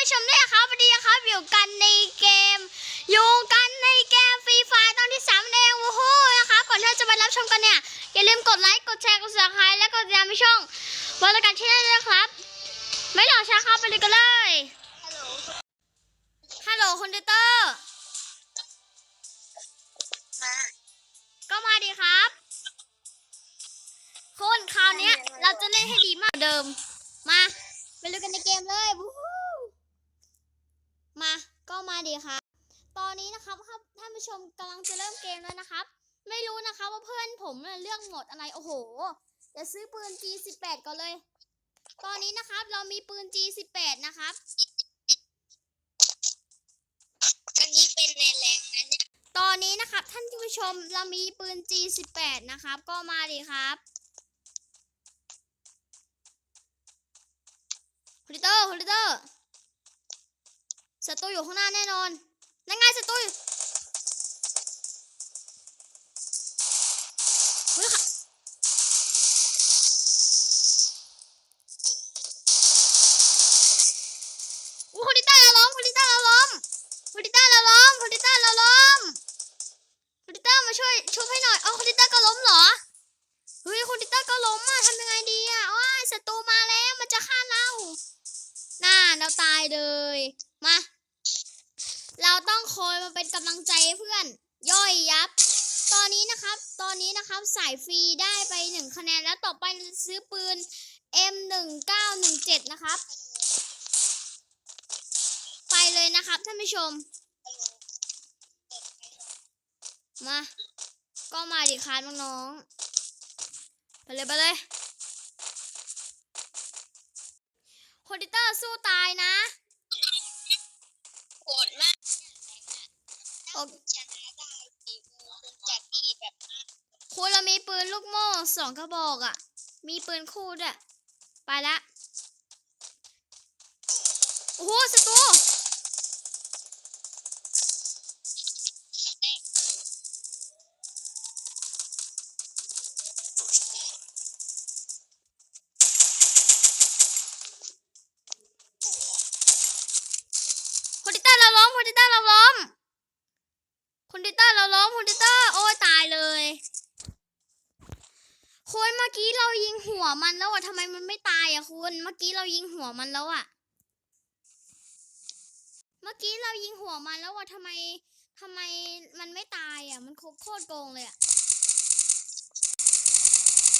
ผู้ชมด้วยนะครับวันนี้นะครับอยู่กันในเกม อยู่กันในเกมฟรีไฟตอนที่สามเองโอ้โหนะครับก่อนที่เราจะไปรับชมกันเนี่ยอย่าลืมกดไลค์กดแชร์กดซับสไครต์และกดติดตามช่องบริการที่ได้ด้วยนะครับ ไม่รอช้าครับไปเลยกันเลยฮัลโหลฮัลโหลคอมพิวเตอร์มาก็มาดีครับคุณคราวนี้เราจะเล่นให้ดีมากเดิม มาไปดูกันในเกมเลยวู้ฮู้มา ก็มา ดีครับ ตอนนี้นะครับครับท่านผู้ชมกำลังจะเริ่มเกมแล้วนะครับ ไม่รู้นะคะว่าเพื่อนผมเนี่ยเลือกหมดอะไร โอ้โหเดี๋ยวซื้อปืน G18 ก่อนเลย ตอนนี้นะครับเรามีปืน G18 นะครับ อันนี้เป็นในแรงนะเนี่ยตอนนี้นะครับท่านผู้ชมเรามีปืน G18 นะครับ ก็มาดีครับคุณลิเตอร์คุณลิเตอร์ ศัตรูอยู่ข้างหน้าแน่นอน นั่นไงศัตรูอยู่เฮ้ยค่ะอู้คุณลิเตอร์เราล้มคุณลิเตอร์เราล้มคุณลิเตอร์เราล้มคุณลิเตอร์เราล้มคุณลิเตอร์มาช่วยช่วยให้หน่อย เอ้าคุณลิเตอร์ก็ล้มเหรอ เฮ้ยคุณลิเตอร์ก็ล้มอะทำยังไงดีอะอ้ยศัตรูมาแล้วมันจะฆ่าเรา น่าเราตายเลย มา เราต้องคอยมาเป็นกำลังใจเพื่อน ย่อยยับ ตอนนี้นะครับ ตอนนี้นะครับสายฟรีได้ไปหนึ่งคะแนนแล้วต่อไปซื้อปืน M1917 นะครับ ไปเลยนะครับท่านผู้ชม มา ก็มาดิครับน้องๆไปเลยไปเลยคอดิเตอร์สู้ตายนะ โอ้ชนะได้ฝีมือคุณจะดีแบบมากคุณเรามีปืนลูกโม่สองกระบอกอะ มีปืนคู่ด้วยไปละ โอ้โหศัตรูแบบแรกคอดิเตอร์เราล้มคอดิเตอร์เราล้มคอดิเตอร์เราล้มคอดิเตอร์โอ้ยตายเลย คุณเมื่อกี้เรายิงหัวมันแล้วอะทำไมมันไม่ตายอะคุณ เมื่อกี้เรายิงหัวมันแล้วอะเมื่อกี้เรายิงหัวมันแล้วอะทำไมทำไมมันไม่ตายอะมันโคตรโกงเลยอะ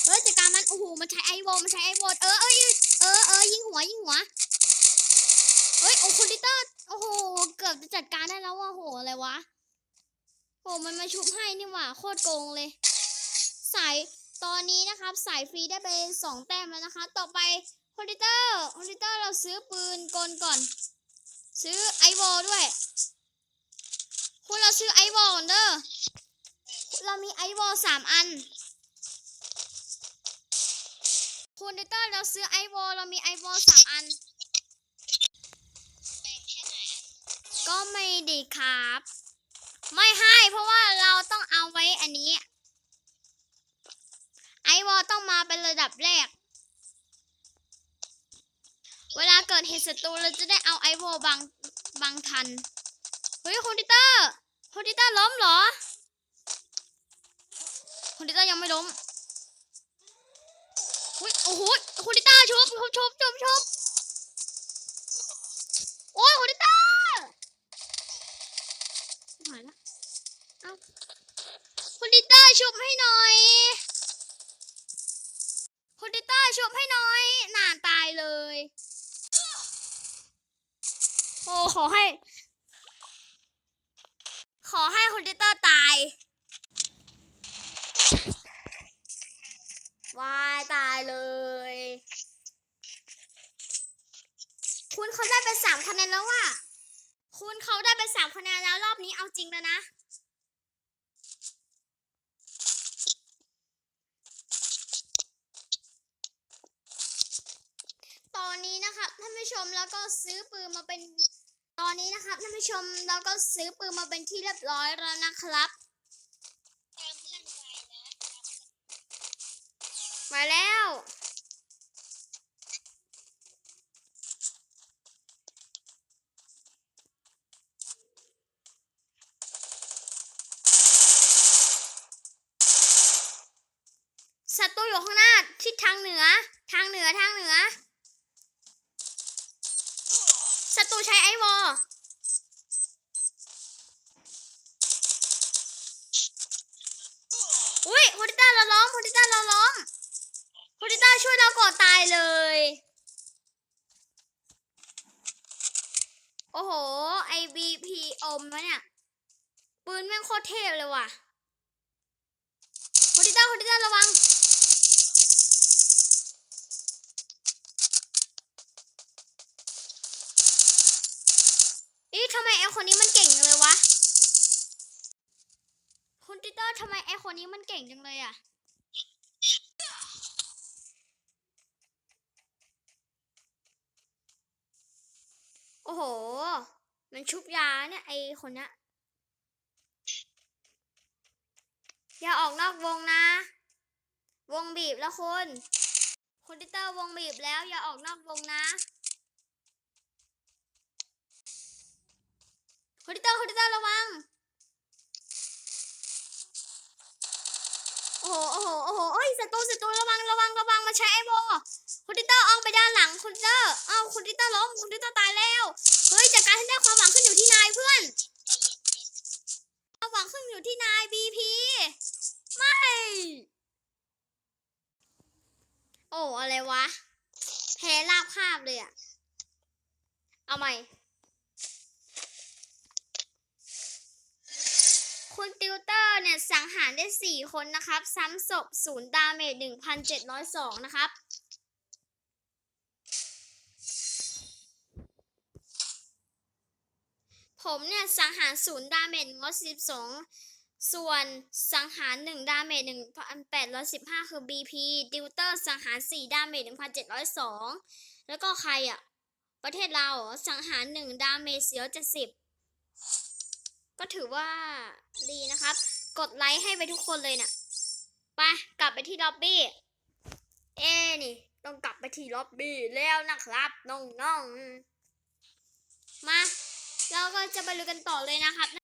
เฮ้ยจัดการมันโอ้โหมันใช้ไอโวมันใช้ไอโวเออเออเออเออยิงหัวยิงหัวเฮ้ยโอ้คุณดิเตอร์โอ้โหเกือบจะจัดการได้แล้วว่ะโหอะไรวะโหมันมาชุบให้นี่หว่าโคตรโกงเลย สาย ตอนนี้นะครับสายฟรีได้ไปสองแต้มแล้วนะคะ ต่อไปคุณดิเตอร์คุณดิเตอร์เราซื้อปืนกลก่อน ซื้อไอวอลด้วย คุณเราซื้อไอวอลก่อนเด้อเรามีไอวอลสามอันคุณดิเตอร์เราซื้อไอวอลเรามีไอวอลสามอันแบ่งแค่ไหนก็ไม่ดีครับ ไม่ให้เพราะว่าเราต้องเอาไว้อันนี้ วอลต้องมาเป็นระดับแรก เวลาเกิดเหตุศัตรูเราจะได้เอาไอวอลบังบังทัน เฮ้ยคุณดิเตอร์คุณดิเตอร์ล้มเหรอคุณดิเตอร์ยังไม่ล้มเฮ้ยโอ้โหคุณดิเตอร์ชุบชุบชุบชุบชุบโอ้ยคุณดิเตอร์หายละเอ้าคุณดิเตอร์ชุบให้หน่อย คุณดิเตอร์ชุบให้น่อยนานตายเลย โอ้ขอให้ ขอให้คุณดิเตอร์ตายวายตายเลย คุณเขาได้ไปสามคะแนนแล้วว่ะ คุณเขาได้ไปสามคะแนนแล้วรอบนี้เอาจริงแล้วนะ อนนี้นะครับท่านผู้ชมแล้วก็ซื้อปืนมาเป็นตอนนี้นะครับท่านผู้ชมแล้วก็ซื้อปืนมาเป็นที่เรียบร้อยแล้วนะครับ มาแล้วศัตรูอยู่ข้างหน้าทิศทางเหนือ ทางเหนือทางเหนือ ศัตรูใช้ไอวอลอุ้ยโพลิต้าเราล้อมโพลิต้าเราล้อมโพลิต้าช่วยเราก่อนตายเลย โอ้โห ไอบีพีอมวะเนี่ย ปืนแม่งโคตรเทพเลยว่ะโพลิต้าโพลิต้าระวัง ทำไมไอคนนี้มันเก่งจังเลยวะ คุณติเตอร์ทำไมไอคนนี้มันเก่งจังเลยอะโอ้โห มันชุบยาเนี่ยไอคนเนี้ยอย่าออกนอกวงนะ วงบีบแล้วคุณคุณติเตอร์วงบีบแล้วอย่าออกนอกวงนะ คุณติเตอร์คุณติเตอร์ระวัง โอ้โห โอ้โห โอ้โหเอ้ยศัตรูศัตรูระวัง ระวัง ระวัง มาใช้ไอโบคุณติเตอร์ออกไปด้านหลังคุณติเตอร์เอ้าคุณติเตอร์ล้มคุณติเตอร์ตายแล้ว เฮ้ย จากการที่ได้ความหวังขึ้นอยู่ที่นายเพื่อนความหวังขึ้นอยู่ที่นายบีพีไม่ โอ้ อะไรวะ แพ้ราบคาบเลยอะเอาใหม่ คุณติวเตอร์เนี่ยสังหารได้ 4 คนนะครับ ซ้ำศพศูนย์ดาเมจ1,702 นะครับ ผมเนี่ยสังหารศูนย์ดาเมจ112 ส่วนสังหาร1ดาเมจ1,815 คือ BP ติวเตอร์สังหาร 4 ดาเมจ1,702 แล้วก็ใครอะประเทศเราสังหาร 1 ดาเมจ470 ก็ถือว่าดีนะครับ กดไลค์ให้ไปทุกคนเลยนะ่ะไปกลับไปที่ล็อบบี้ เอ้นี่ ต้องกลับไปที่ล็อบบี้แล้วนะครับน้องๆมาเราก็จะไปลุยกันต่อเลยนะครับ